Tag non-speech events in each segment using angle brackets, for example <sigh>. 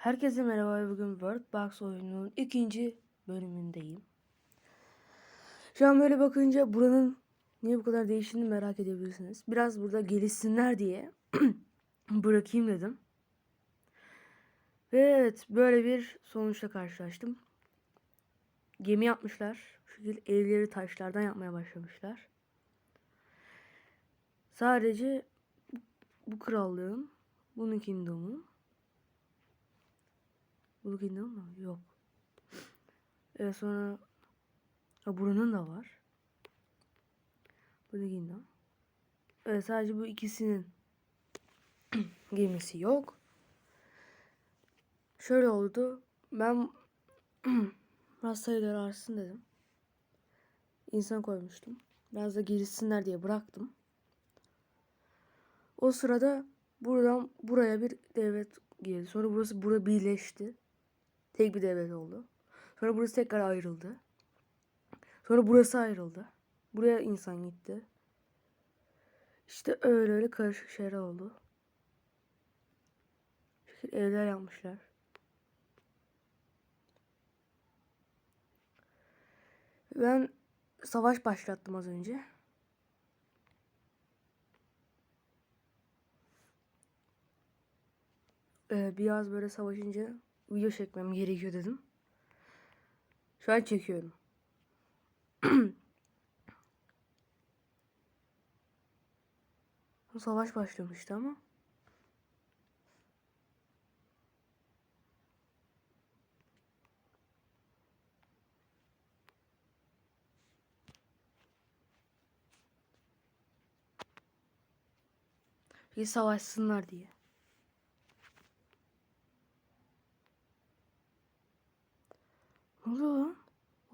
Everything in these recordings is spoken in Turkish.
Herkese merhaba. Bugün World Box oyununun ikinci bölümündeyim. Şu an böyle bakınca buranın niye bu kadar değiştiğini merak edebilirsiniz. Biraz burada gelişsinler diye <clears throat> bırakayım dedim. Ve evet böyle bir sonuçla karşılaştım. Gemi yapmışlar. Şu evleri taşlardan yapmaya başlamışlar. Sadece bu krallığın, bunun kingdom'un Kingdom mu? Yok. Evet sonra ha, buranın da var. Blue Kingdom. Evet sadece bu ikisinin <clears throat> gemisi yok. Şöyle oldu. Ben <clears throat> biraz sayıları artsın dedim. İnsan koymuştum. Biraz da gelişsinler diye bıraktım. O sırada buradan buraya bir devlet girdi. Sonra burası bura birleşti. Tek bir devlet oldu. Sonra burası tekrar ayrıldı. Sonra burası ayrıldı. Buraya insan gitti. İşte öyle öyle karışık şeyler oldu. Şekil evler yapmışlar. Ben savaş başlattım az önce. Ee, biraz böyle savaşınca video çekmem gerekiyor dedim. Şu an çekiyorum. <clears throat> Savaş başlamıştı ama. Bir savaşsınlar diye. Ne oluyor lan?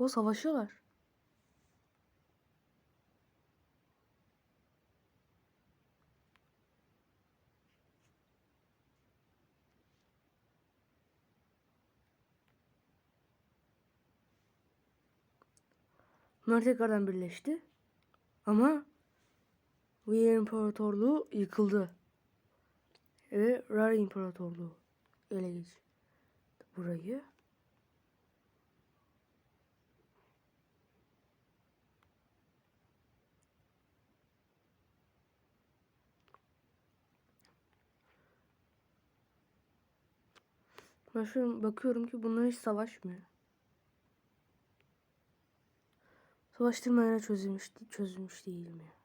O savaşıyorlar. Bunlar tekrardan birleşti. Ama Weir İmparatorluğu yıkıldı. Ve Rar İmparatorluğu ele geçti burayı. An bakıyorum ki bunlar hiç savaşmıyor. Savaştırmayana çözülmüş, çözülmüş değil mi?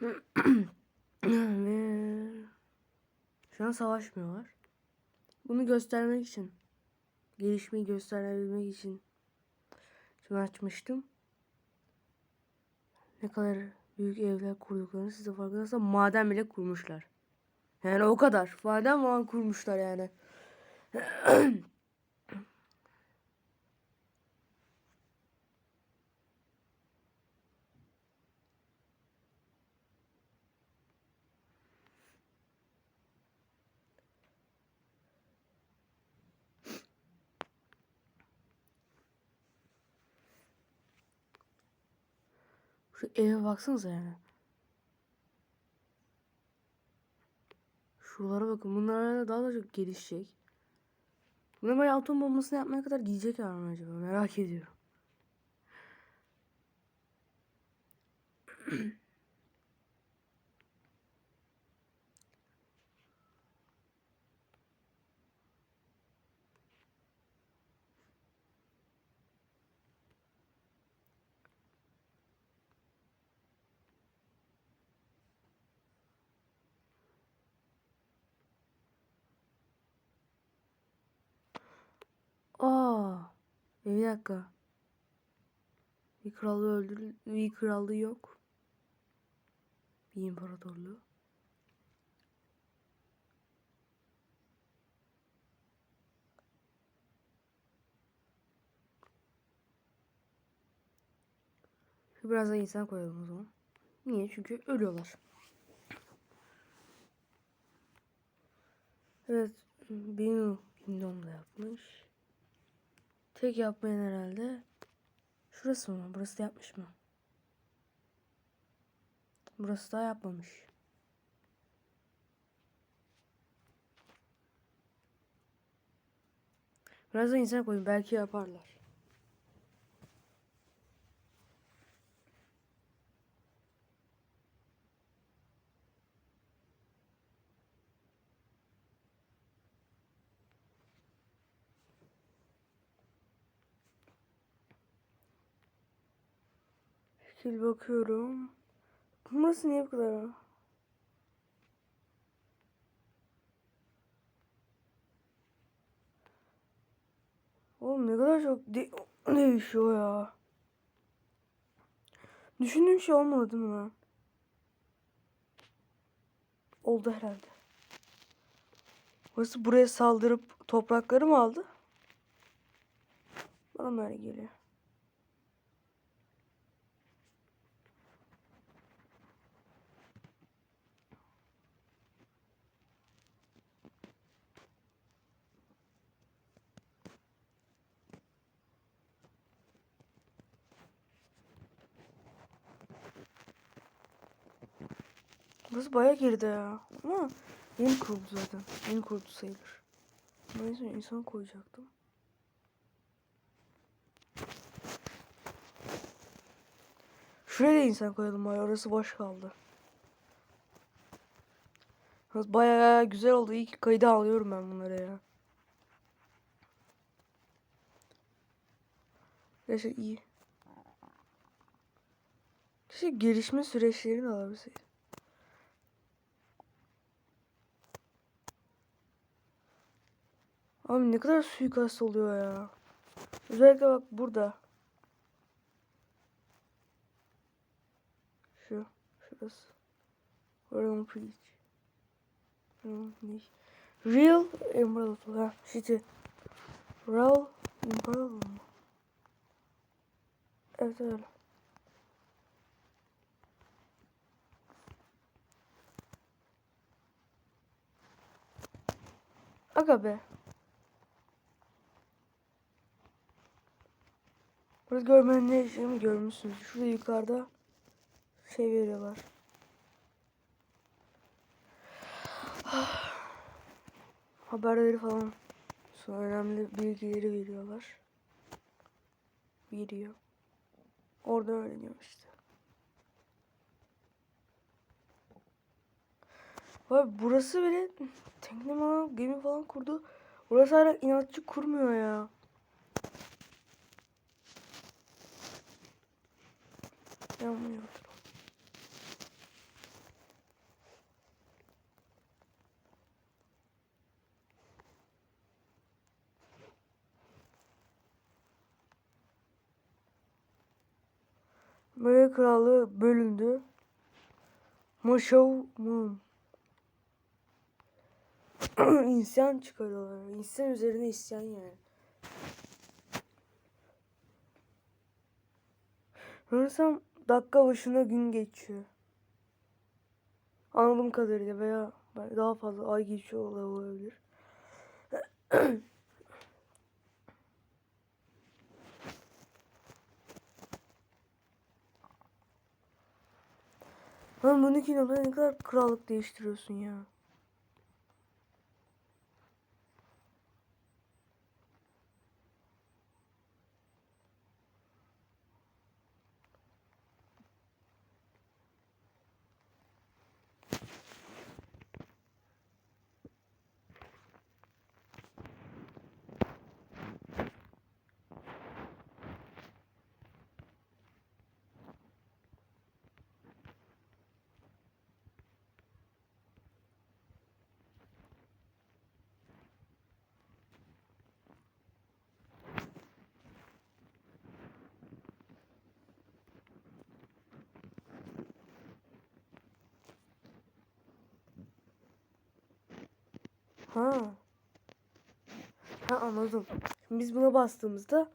<clears throat> Ve şu an savaşmıyorlar. Bunu göstermek için, gelişmeyi gösterebilmek için şunu açmıştım. Ne kadar büyük evler kurduklarını size farkındaysa maden bile kurmuşlar. Yani o kadar. Maden falan kurmuşlar yani. <clears throat> Şu eve baksanıza yani. Şuralara bakın. Bunlar daha da çok gelişecek. Bunlar böyle atom bombasını yapmaya kadar gidecek mi acaba? Merak ediyorum. <clears throat> Aa, bir dakika. Bir kralı öldür, bir krallığı yok. Bir imparatorluğu. Biraz da insan koyalım o zaman. Niye? Çünkü ölüyorlar. Evet. Benim Kingdom da yapmış. Tek yapmayan herhalde. Şurası mı? Burası da yapmış mı? Burası da yapmamış. Biraz da insan koyun. Belki yaparlar. Şekil bakıyorum. Burası niye bu kadar? Oğlum ne kadar çok de değişiyor ya. Düşündüğüm şey olmadı değil mi lan? Oldu herhalde. Burası buraya saldırıp toprakları mı aldı? Bana mı öyle geliyor? Burası bayağı geride ya. Ama yeni kuruldu zaten. Yeni kuruldu sayılır. Neyse insan koyacaktım. Şuraya da insan koyalım bari. Orası boş kaldı. Bayağı güzel oldu. İyi ki kayda alıyorum ben bunları ya. Gerçekten iyi. Keşke gelişme süreçlerini alabilseydim. Abi ne kadar suikast oluyor ya. Özellikle bak burada. Şu. Şurası. Realm Preach. Real Emerald. Ha City. Real Emerald mı? Evet öyle. Aga be. Burada görmenin ne işini görmüşsünüz. Şurada yukarıda şey veriyorlar. Haberleri falan. Sonra önemli bilgileri veriyorlar. Veriyor. Orada öğreniyor işte. Vay burası bile tekne falan gemi falan kurdu. Burası hala inatçı kurmuyor ya. Yanmıyordur. Maya Krallığı bölündü. Moon. <clears throat> İsyan çıkarıyorlar. İsyan üzerine isyan yani. Sanırsam dakika başına gün geçiyor. Anladığım kadarıyla veya daha fazla ay geçiyor olabilir. <clears throat> Lan bunu ki ne kadar krallık değiştiriyorsun ya. Ha. Ha anladım. Şimdi biz buna bastığımızda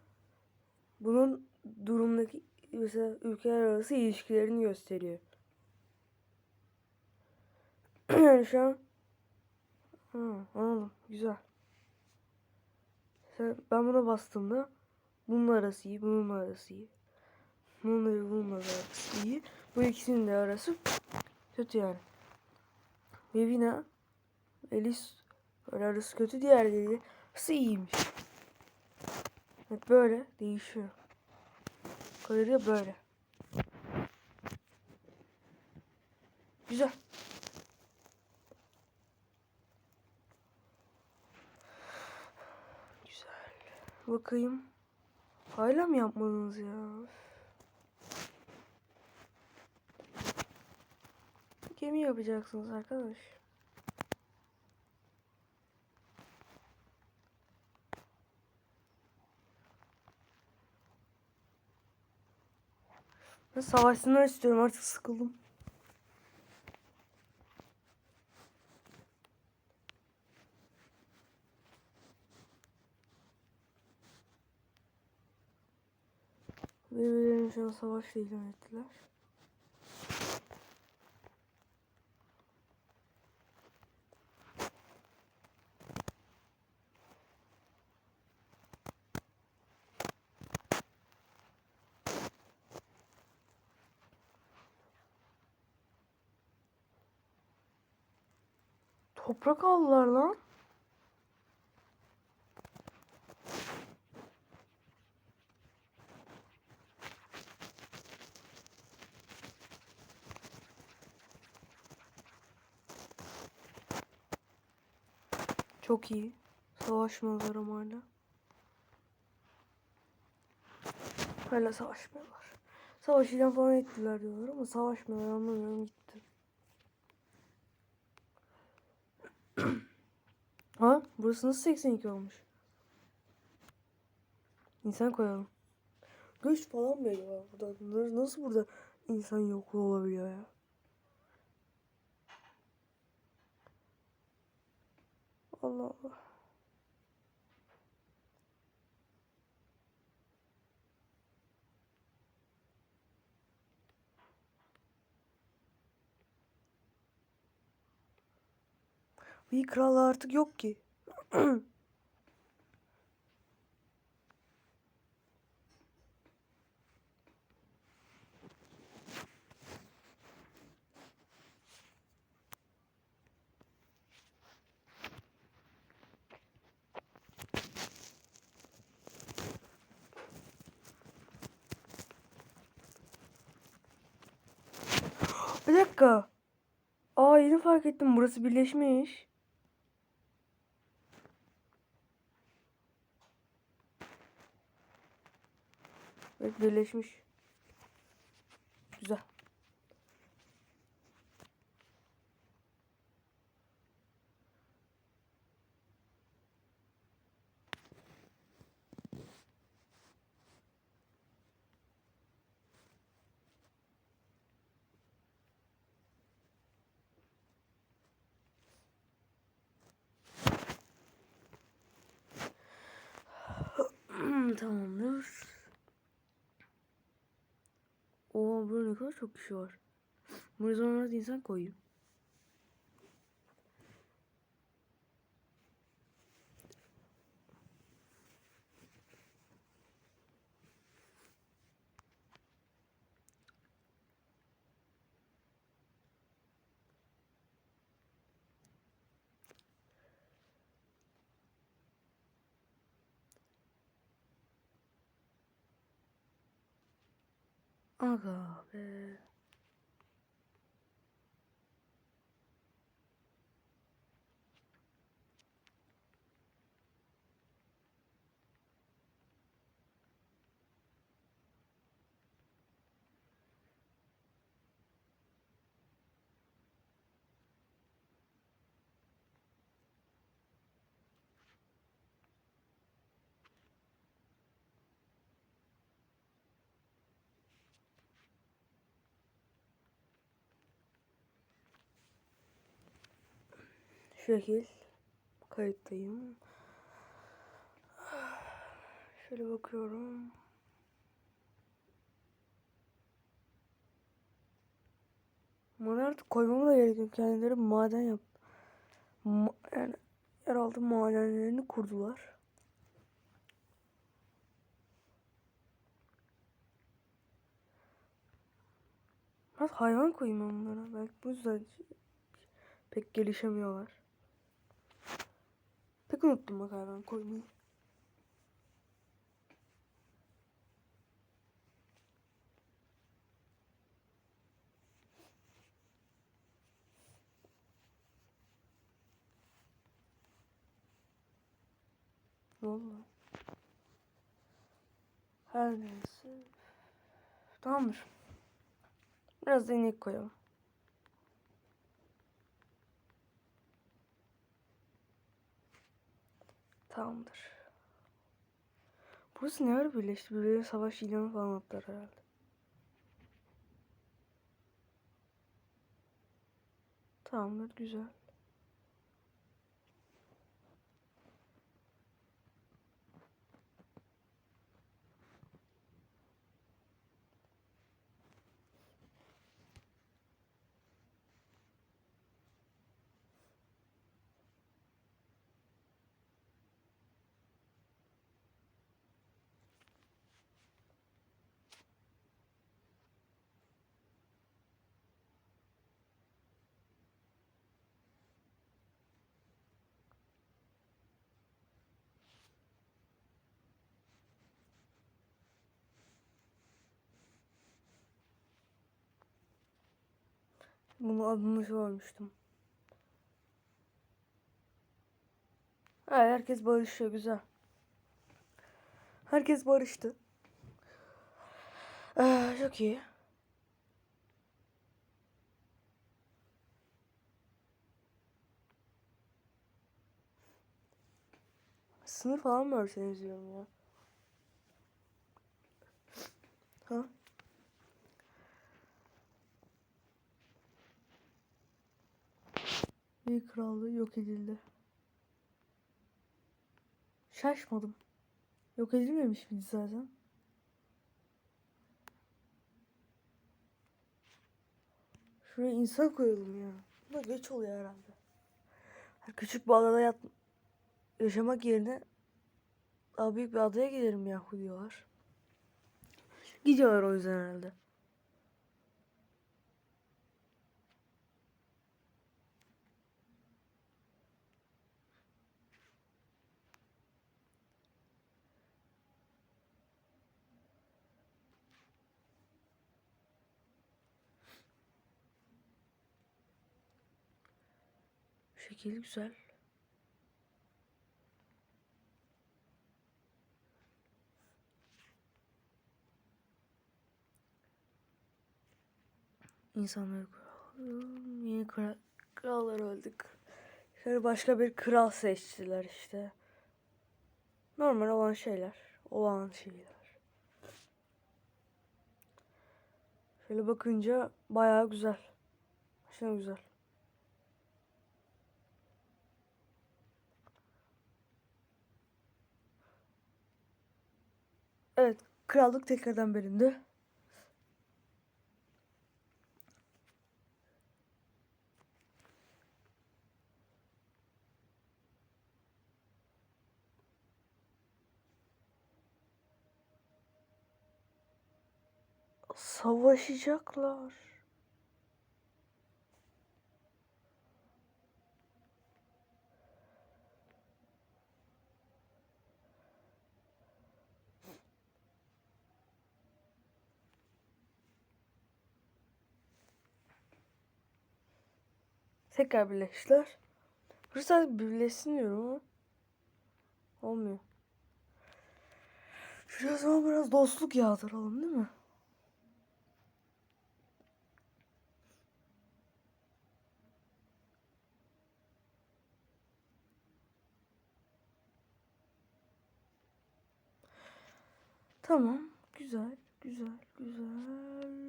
bunun durumdaki mesela ülkeler arası ilişkilerini gösteriyor. <clears throat> yani şu an Hı, anladım. Güzel. Sen, ben buna bastığımda bunun arası iyi, bunun arası iyi. Bununla ve bununla arası iyi. Bu ikisinin de arası kötü yani. Levina, Elis arası kötü, diğerleri arası iyiymiş. Evet böyle değişiyor. Kalori böyle. Güzel. Güzel. Bakayım. Hala mı yapmadınız ya? Gemi yapacaksınız arkadaş. Savaşsınlar istiyorum artık sıkıldım. Birbirlerini şu an savaşla ilan ettiler. Toprak aldılar lan. Çok iyi. Savaşmıyorlar ama hala. Hala savaşmıyorlar. Savaş ilan falan ettiler diyorlar ama savaşmıyorlar anlamıyorum gitti. Ha burası nasıl 82 olmuş? İnsan koyalım. Göç falan mı var burada? Nasıl burada insan yokluğu olabiliyor ya? Allah Allah. Bir kral artık yok ki. Bir dakika. Aa yeni fark ettim burası birleşmiş. Evet birleşmiş. Güzel. Tamamdır. Oo burada ne kadar çok kişi var. Buraya insan koyayım. Aga be. şekil kayıttayım. Şöyle bakıyorum. Bunları artık koymama da gerek. Kendileri maden yap. Ma yani yeraltı madenlerini kurdular. Biraz hayvan koyayım onlara. Belki bu yüzden pek gelişemiyorlar. Pek unuttum hayvan koymayı. Lan? Her neyse. Tamamdır. Biraz da inek koyalım. Tamamdır. Burası ne ara birleşti? Birbirine savaş ilanı falan attılar herhalde. Tamamdır, güzel. Bunu adını sormuştum. Evet, herkes barışıyor güzel. Herkes barıştı. Ee, çok iyi. Sınır falan mı örseniz diyorum ya. Ha? Bir krallığı yok edildi. Şaşmadım. Yok edilmemiş miydi zaten? Şuraya insan koyalım ya. Bu da geç oluyor herhalde. Her küçük bir adada yat yaşamak yerine daha büyük bir adaya gidelim yahu diyorlar. Gidiyorlar o yüzden herhalde. Şekil güzel. İnsanları kuralım. Yeni kral, krallar öldük. Şöyle başka bir kral seçtiler işte. Normal olan şeyler. Olan şeyler. Şöyle bakınca bayağı güzel. Aşırı güzel. Evet, krallık tekrardan bölündü. Savaşacaklar. Tekrar birleştiler. Burası birleşsin diyorum ama olmuyor. Şuraya zaman biraz dostluk yağdıralım değil mi? Tamam. Güzel. Güzel. Güzel.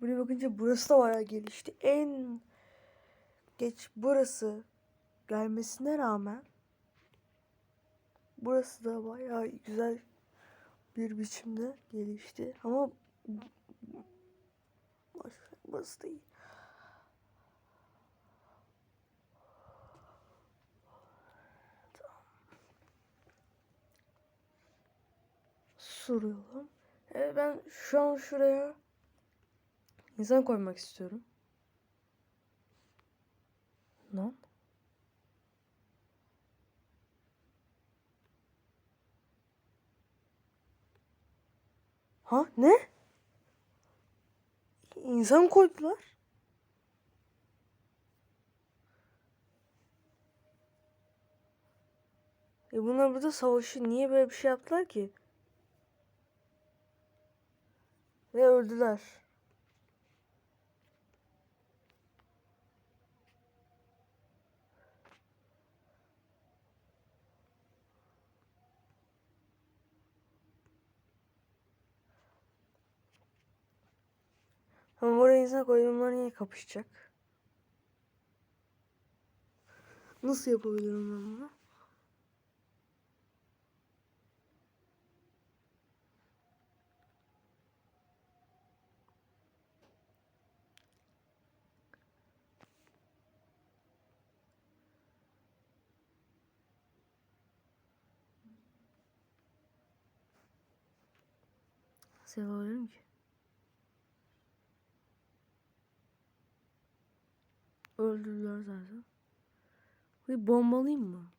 Buraya bakınca burası da bayağı gelişti. En geç burası gelmesine rağmen burası da bayağı güzel bir biçimde gelişti. Ama burası da iyi. Tamam. Soruyorum. Ben şu an şuraya insan koymak istiyorum. Lan. Ha ne? İnsan koydular. E bunlar burada savaşı niye böyle bir şey yaptılar ki? Ve öldüler. Ama oraya insan koydum niye kapışacak? Nasıl yapabilirim ben bunu? Yapabilirim ki? Öldürdüler zaten. Bir bombalayayım mı?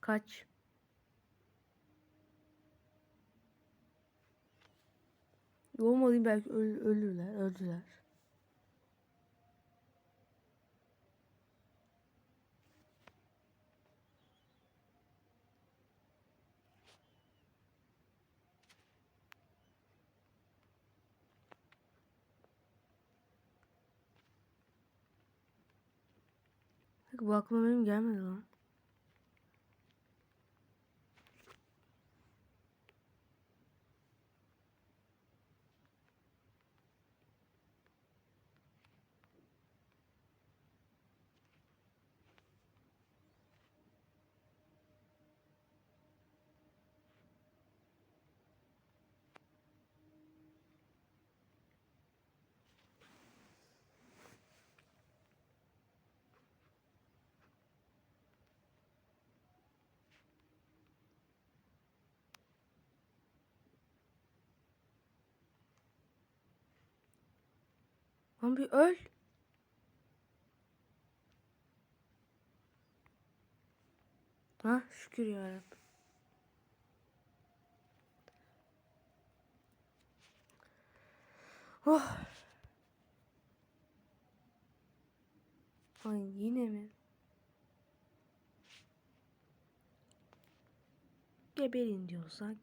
Kaç. Bombalayayım belki öl ölürler, öldüler. Bu aklıma benim gelmedi lan. Lan bir öl. Ha şükür yarabbim. Oh. Ay yine mi? Geberin diyorsak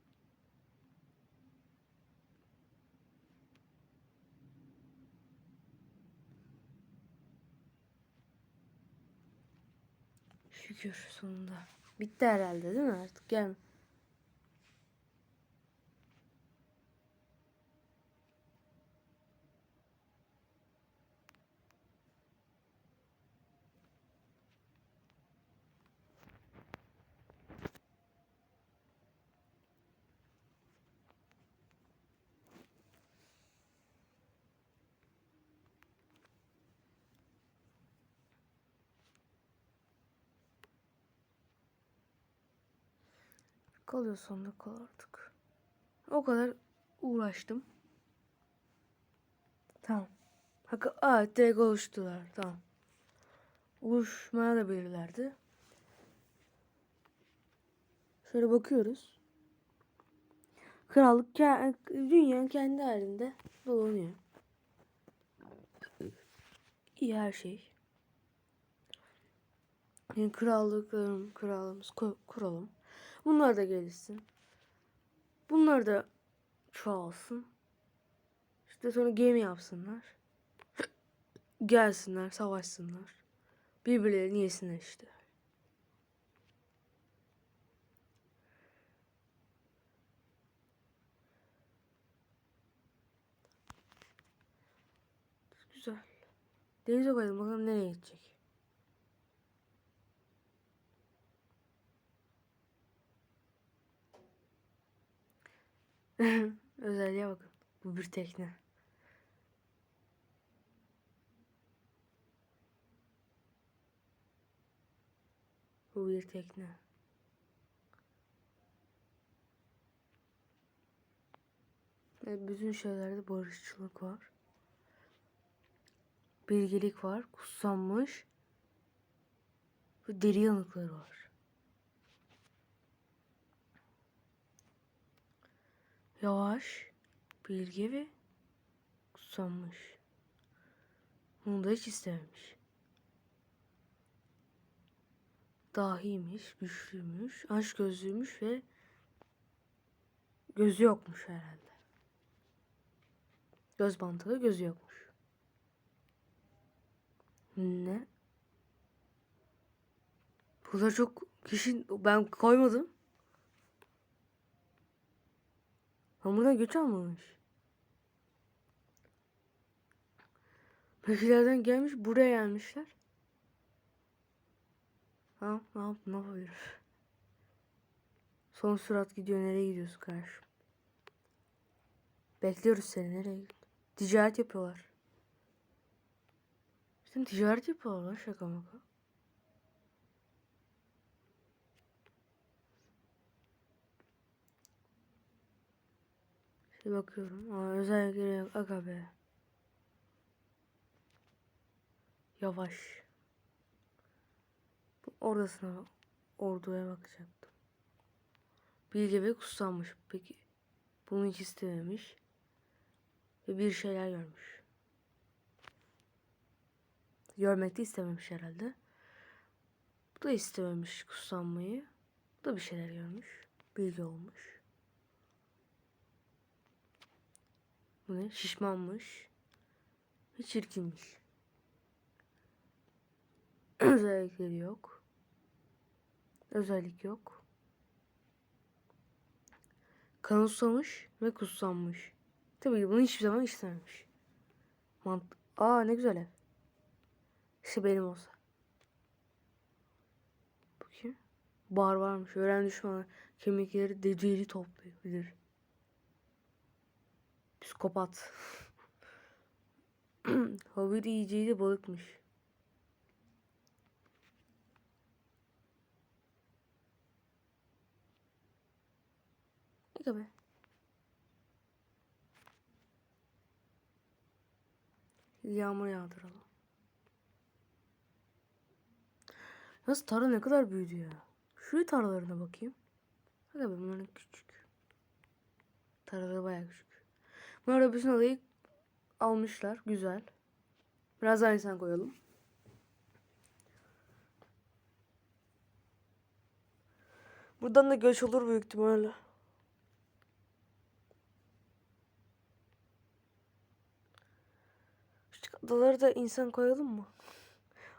Şükür sonunda. Bitti herhalde değil mi artık? Gel. Kalıyor sonunda kal artık. O kadar uğraştım. Tamam. Hakkı, aa direkt oluştular. Tamam. Oluşmaya da belirlerdi. Şöyle bakıyoruz. Krallık dünya kendi halinde dolanıyor. İyi her şey. Yani krallıklarım, krallığımız kuralım. Bunlar da gelişsin. Bunlar da çoğalsın. İşte sonra gemi yapsınlar. <clears throat> Gelsinler, savaşsınlar. Birbirlerini yesinler işte. Güzel. Denize koyalım bakalım nereye gidecek. <laughs> Özelliğe bakın. Bu bir tekne. Bu bir tekne. Ve bütün şeylerde barışçılık var. Bilgelik var. Kutsanmış. Ve deri yanıkları var. Yavaş. Bilge ve kutsanmış. Bunu da hiç istememiş. Dahiymiş, güçlüymüş, aşk gözlüymüş ve gözü yokmuş herhalde. Göz bantılı gözü yokmuş. Ne? Bu da çok kişi ben koymadım. Ben buradan göç almamış. Mekilerden gelmiş buraya gelmişler. Ha, ne yap, ne yapabilir? Son sürat gidiyor. Nereye gidiyorsun kardeşim? Bekliyoruz seni. Nereye gidiyorsun? Ticaret yapıyorlar. Bizim ticaret yapıyorlar şaka maka. Şimdi bakıyorum. Aa, özellikle yok. Aga be. Yavaş. Oradasına orduya bakacaktım. Bilge ve kutsanmış. Peki bunu hiç istememiş. Ve bir şeyler görmüş. Görmek de istememiş herhalde. Bu da istememiş kutsanmayı. Bu da bir şeyler görmüş. Bilge olmuş. Bu ne? Şişmanmış. Ve çirkinmiş. <clears throat> Özellikleri yok. Özellik yok. Kanıtsamış ve kutsanmış. Tabii bunu hiçbir zaman istememiş. Mant Aa ne güzel ev. İşte benim olsa. Bakayım. Bar varmış. Öğren düşmanı kemikleri deceli toplayabilir. Psikopat. <clears throat> Hobbit yiyeceği balıkmış. Ne be. Yağmur yağdıralım. Nasıl tarla ne kadar büyüdü ya. Şu tarlalarına bakayım. Hadi be bunların küçük. Tarlaları bayağı küçük. Bunlar da bütün adayı almışlar. Güzel. Biraz daha insan koyalım. Buradan da göç olur büyük ihtimalle. Küçük adaları da insan koyalım mı?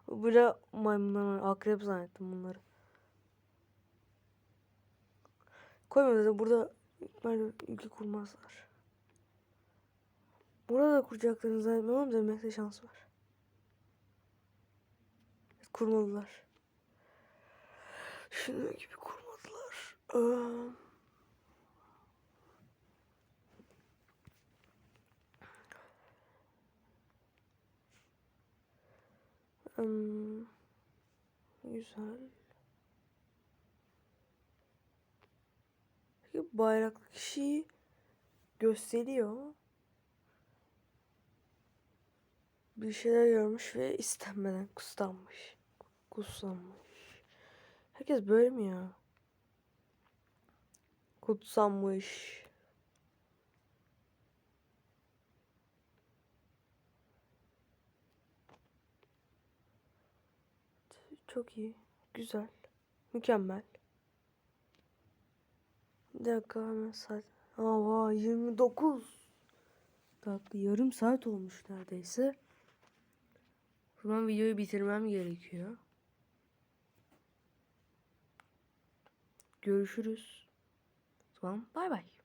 Böyle maymunlar. Akrep zannettim bunları. Koymadı da burada ülke kurmazlar. Burada da kuracaklarını zannetmiyorum demekte şans var. Kurmadılar. Şunun gibi kurmadılar. Aa. Hmm, güzel. Peki bayraklı kişiyi gösteriyor. Bir şeyler görmüş ve istenmeden kutsanmış. Kutsanmış. Herkes böyle mi ya? Kutsanmış. Çok iyi. Güzel. Mükemmel. Bir dakika hemen saat. Aa vay 29 dakika yarım saat olmuş neredeyse. O zaman videoyu bitirmem gerekiyor. Görüşürüz. O zaman bay bay.